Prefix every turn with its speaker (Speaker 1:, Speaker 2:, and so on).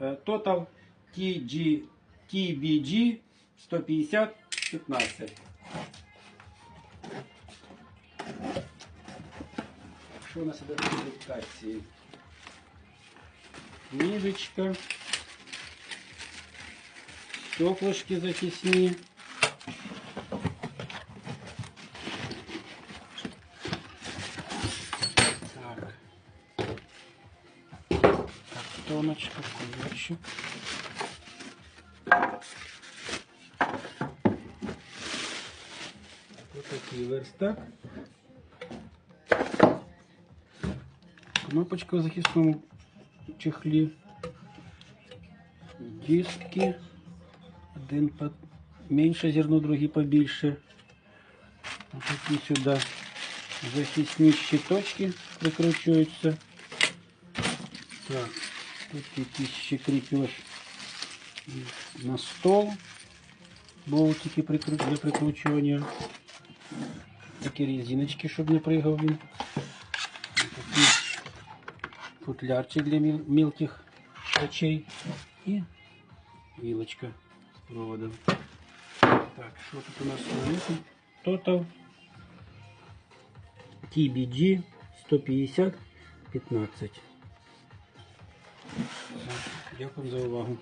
Speaker 1: Е, Total TG, TBG 150 15. Що у нас іде в комплектації? Книжечка. Стеклышки захисні. Картоночка, кулерчик. Вот такий верстак. Кнопочка в захисному чехлі. Диски. Один менше зерно, другий побільше. Ось такі сюди захисні щиточки прикручуються. Так, тут якийсь ще кріпеж на стол. Болтики прикру- для прикручування. Такі резиночки, щоб не пригав він. Такий футлярчик для міл- мілких речей. І вилочка з проводом. Так, що тут у нас на Total TBG 150 15. Дякую за увагу.